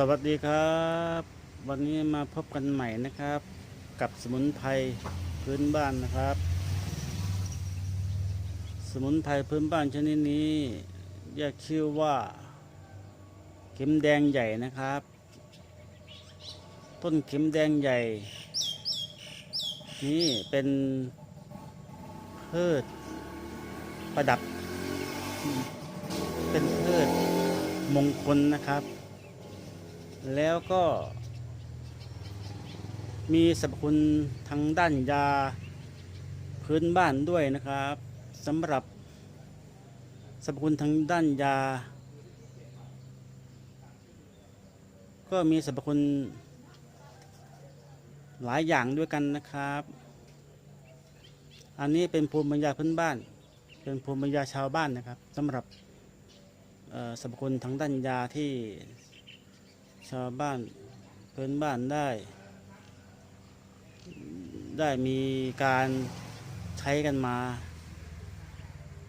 สวัสดีครับ วันนี้มาพบกันใหม่นะครับ กับสมุนไพรพื้นบ้านนะครับ สมุนไพรพื้นบ้านชนิดนี้เรียกชื่อว่า เข็มแดงใหญ่นะครับ ต้นเข็มแดงใหญ่ นี่เป็นพืชประดับ เป็นพืชมงคลนะครับ แล้วก็มีสรรพคุณทางด้านยาพื้นบ้านด้วยนะครับสำหรับสรรพคุณทางด้านยา ก็มีสรรพคุณหลายอย่างด้วยกันนะครับ อันนี้เป็นภูมิปัญญาพื้นบ้าน เป็นภูมิปัญญาชาวบ้านนะครับสำหรับสรรพคุณทางด้านยาที่ ชาวบ้านพื้นบ้านได้ ได้มีการใช้กันมา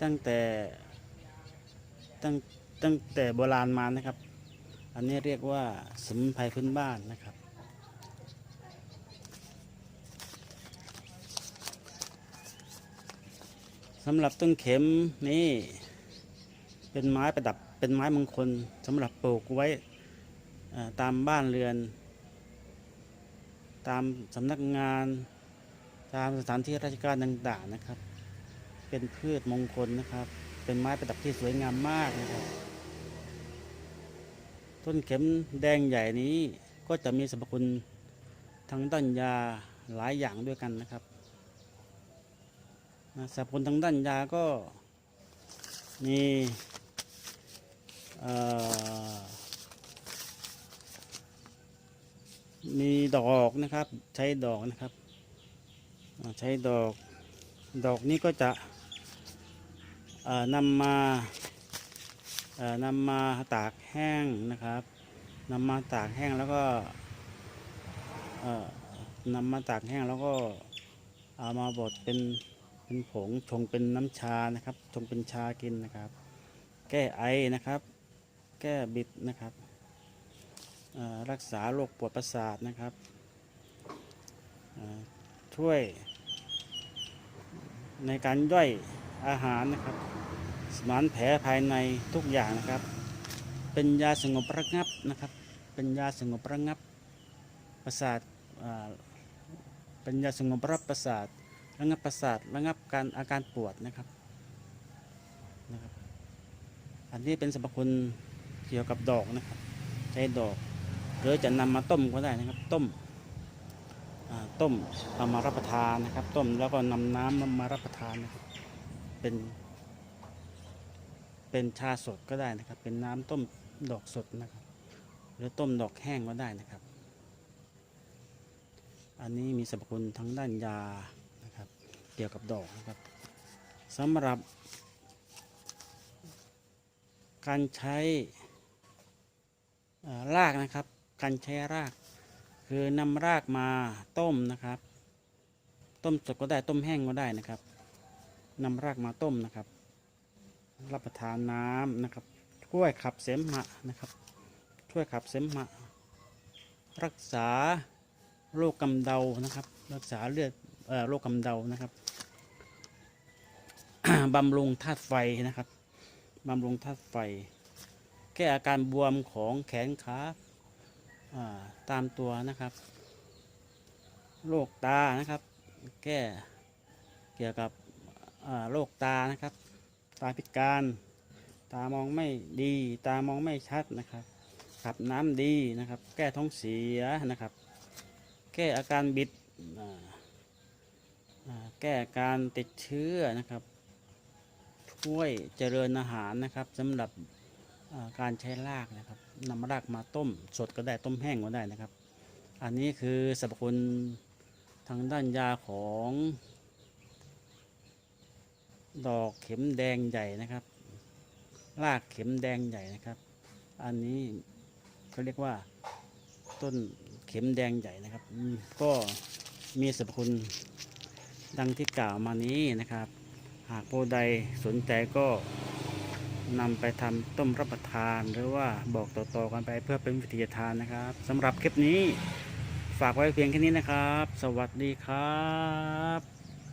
ตั้งแต่ตั้งตั้งแต่โบราณมานะครับ อันนี้เรียกว่าสมุนไพรพื้นบ้านนะครับ สำหรับต้นเข็มนี่ เป็นไม้ประดับเป็นไม้มงคลสำหรับปลูกไว้ ตามบ้านเรือน ตามสำนักงาน ตามสถานที่ราชการต่างๆนะครับ เป็นพืชมงคลนะครับ เป็นไม้ประดับที่สวยงามมากนะครับ ต้นเข็มแดงใหญ่นี้ก็จะมีสรรพคุณทางด้านยาหลายอย่างด้วยกันนะครับสรรพคุณทางด้านยาก็มีเอ่อ มีดอกนะครับ ใช้ดอกนะครับ ใช้ดอก ดอกนี้ก็จะนำมานำมาตากแห้งนะครับนำมาตากแห้งแล้วก็นำมาตากแห้งแล้วก็เอามาบดเป็นเป็นผงชงเป็นน้ำชานะครับชงเป็นชากินนะครับ แก้ไอนะครับ แก้บิดนะครับ รักษาโรคปวดประสาทนะครับช่วยในการย่อยอาหารนะครับ สมานแผลภายในทุกอย่างนะครับ เป็นยาสงบระงับนะครับ เป็นยาสงบระงับประสาทเอ่อเป็นยาสงบรับประสาทระงับประสาทระงับการอาการปวดนะครับนะครับ อันนี้เป็นสรรพคุณเกี่ยวกับดอกนะครับ ใช้ดอก หรือจะนำมาต้มก็ได้นะครับ ต้มต้มเอามารับประทานนะครับ ต้มแล้วก็นำน้ำมารับประทานนะครับเป็น เป็นชาสดก็ได้นะครับ เป็นน้ำต้มดอกสดนะครับ หรือต้มดอกแห้งก็ได้นะครับ อันนี้มีสรรพคุณทั้งด้านยานะครับ เกี่ยวกับดอกนะครับสำหรับ การใช้รากนะครับ การใช้ราก คือนำรากมาต้มนะครับ ต้มสดก็ได้ต้มแห้งก็ได้นะครับนำรากมาต้มนะครับ รับประทานน้ำนะครับ ช่วยขับเสมหะนะครับ ช่วยขับเสมหะ รักษาโรคกำเดานะครับ รักษาเลือดโรคกำเดานะครับบำรุงธาตุไฟนะครับบำรุงธาตุไฟ แก้อาการบวมของแขนขา ตามตัวนะครับ โรคตานะครับ แก้เกี่ยวกับโรคตานะครับ ตาพิการ ตามองไม่ดี ตามองไม่ชัดนะครับ ขับน้ำดีนะครับ แก้ท้องเสียนะครับ แก้อาการบิดแก้การติดเชื้อนะครับช่วยเจริญอาหารนะครับสำหรับ การใช้รากนะครับนำรากมาต้มสดก็ได้ต้มแห้งก็ได้นะครับ อันนี้คือสรรพคุณทางด้านยาของ ดอกเข็มแดงใหญ่นะครับ รากเข็มแดงใหญ่นะครับ อันนี้เขาเรียกว่าต้นเข็มแดงใหญ่นะครับ ก็มีสรรพคุณดังที่กล่าวมานี้นะครับ หากผู้ใดสนใจก็ นำไปทำต้มรับประทานหรือว่าบอกต่อๆกันไปเพื่อเป็นวิทยาทานนะครับสำหรับคลิปนี้ฝากไว้เพียงแค่นี้นะครับ สวัสดีครับ